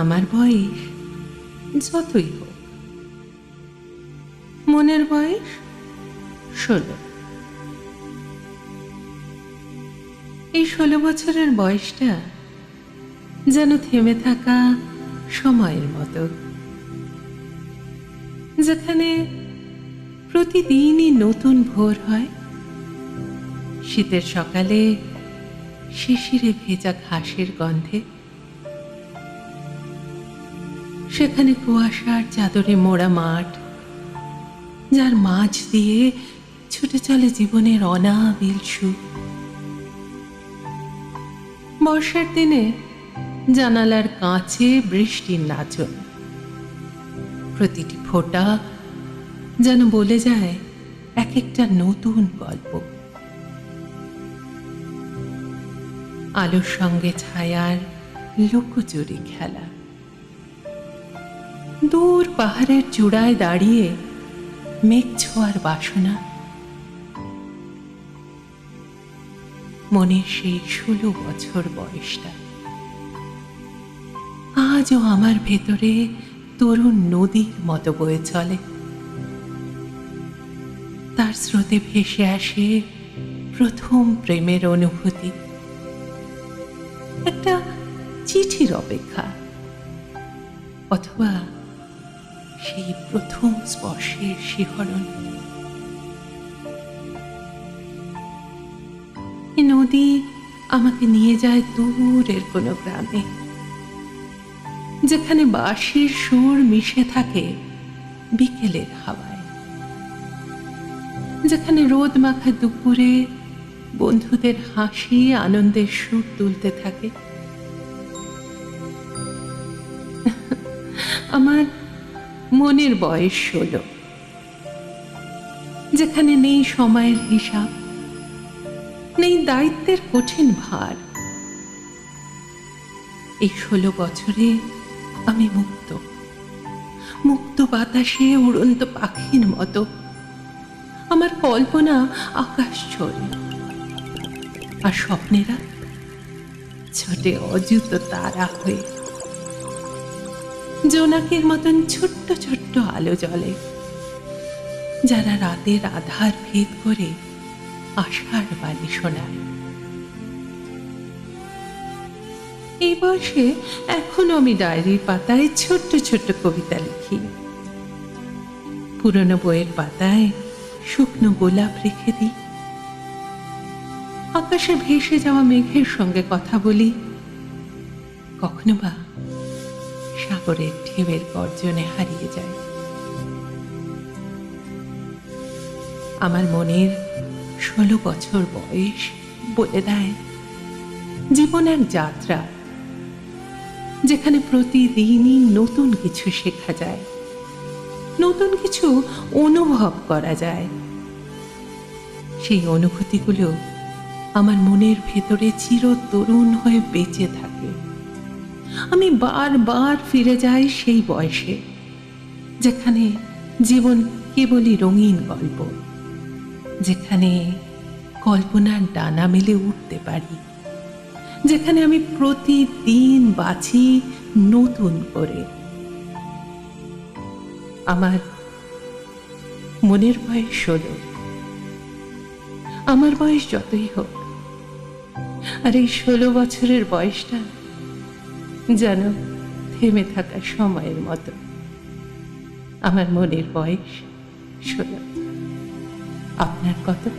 আমার বয়স যতই হোক, মনের বয়স ষোলো। এই ষোলো বছরের বয়সটা যেন থেমে থাকা সময়ের মতো, যেখানে প্রতিদিনই নতুন ভোর হয়, শীতের সকালে শিশিরে ভেজা ঘাসের গন্ধে। সেখানে কুয়াশার চাদরে মোড়া মাঠ, যার মাঝ দিয়ে ছুটে চলে জীবনের অনাবিল সুখ। বর্ষার দিনে জানালার কাঁচে বৃষ্টির নাচন। প্রতিটি ফোঁটা যেন বলে যায় এক একটা নতুন গল্প। আলোর সঙ্গে ছায়ার লুকোচুরি খেলা। দূর পাহাড়ের চূড়ায় দাঁড়িয়ে মেঘ ছোঁয়ার বাসনা। মনের সেই ষোলো বছর বয়সটা। আজও আমার ভেতরে তরুণ নদীর মতো বয়ে চলে। তার স্রোতে ভেসে আসে প্রথম প্রেমের অনুভূতি। একটা চিঠির অপেক্ষা। অথবা সেই প্রথম স্পর্শের শিহরণ। নদী আমাকে নিয়ে যায় দূরের কোনো গ্রামে, যেখানে বাঁশির সুর মিশে থাকে বিকেলের হাওয়ায়, যেখানে রোদ মাখা দুপুরে বন্ধুদের হাসি, আনন্দের সুর তুলতে থাকে। আমার মনের বয়স ষোলো যেখানে নেই সময়ের হিসাব, নেই দায়িত্বের কঠিন ভার। এই ষোলো বছরে আমি মুক্ত। মুক্ত বাতাসে উড়ন্ত পাখির মতো। আমার কল্পনা আকাশ ছোড়ে আর স্বপ্নেরা ছোটে অযুত তারা হয়ে জোনাকের মতন ছোট্ট ছোট্ট আলো জ্বলে। যারা রাতের আধার ভেদ করে আশার বাণী শোনায়। এই বয়সে এখনও আমি ডায়েরির পাতায় ছোট্ট ছোট্ট কবিতা লিখি। পুরনো বইয়ের পাতায় শুকনো গোলাপ রেখে দিই। আকাশে ভেসে যাওয়া মেঘের সঙ্গে কথা বলি। কখনো বা সাগরের ঢেউয়ের গর্জনে হারিয়ে যায়। আমার মনের ষোলো বছর বয়স বলে দেয়, জীবন এক যাত্রা, যেখানে প্রতিদিনই নতুন কিছু শেখা যায়, নতুন কিছু অনুভব করা যায়। সেই অনুভূতিগুলো আমার মনের ভেতরে চির তরুণ হয়ে বেঁচে থাকে। আমি বারবার ফিরে যাই সেই বয়সে, যেখানে জীবন কেবলই রঙিন গল্প, যেখানে কল্পনার ডানা মেলে উঠতে পারি, যেখানে আমি প্রতিদিন বাঁচি নতুন করে। আমার মনের বয়স ষোলো আমার বয়স যতই হোক, আর এই ষোলো বছরের বয়সটা যেন থেমে থাকা সময়ের মতো। আমার মনের বয়স ষোলো। আপনার কত?